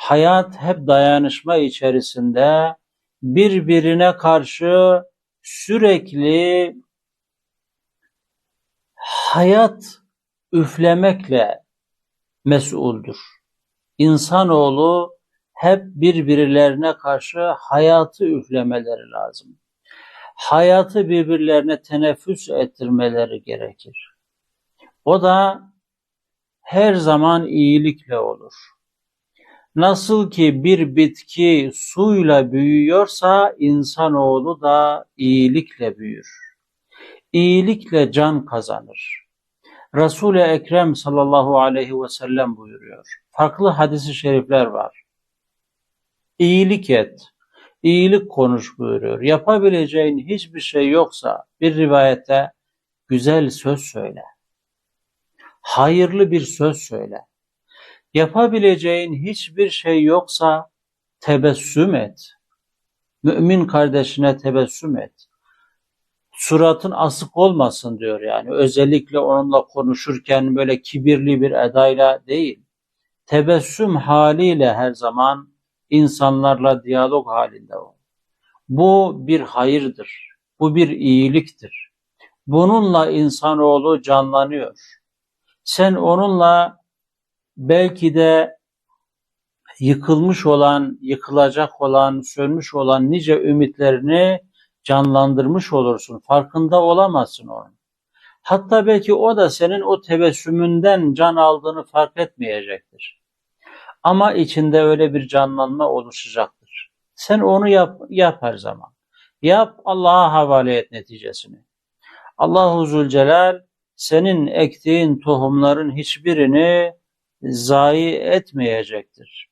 Hayat hep dayanışma içerisinde birbirine karşı sürekli hayat üflemekle mesuldür. İnsanoğlu hep birbirlerine karşı hayatı üflemeleri lazım. Hayatı birbirlerine teneffüs ettirmeleri gerekir. O da her zaman iyilikle olur. Nasıl ki bir bitki suyla büyüyorsa insanoğlu da iyilikle büyür. İyilikle can kazanır. Resul-i Ekrem sallallahu aleyhi ve sellem buyuruyor. Farklı hadisi şerifler var. İyilik et, iyilik konuş buyuruyor. Yapabileceğin hiçbir şey yoksa bir rivayette güzel söz söyle. Hayırlı bir söz söyle. Yapabileceğin hiçbir şey yoksa tebessüm et. Mümin kardeşine tebessüm et. Suratın asık olmasın diyor yani. Özellikle onunla konuşurken böyle kibirli bir edayla değil. Tebessüm haliyle her zaman insanlarla diyalog halinde ol. Bu bir hayırdır. Bu bir iyiliktir. Bununla insanoğlu canlanıyor. Sen onunla belki de yıkılmış olan, yıkılacak olan, sönmüş olan nice ümitlerini canlandırmış olursun. Farkında olamazsın onun. Hatta belki o da senin o tebessümünden can aldığını fark etmeyecektir. Ama içinde öyle bir canlanma oluşacaktır. Sen onu yap, yap her zaman. Yap Allah'a havale et neticesini. Allahu Zülcelal senin ektiğin tohumların hiçbirini zayi etmeyecektir.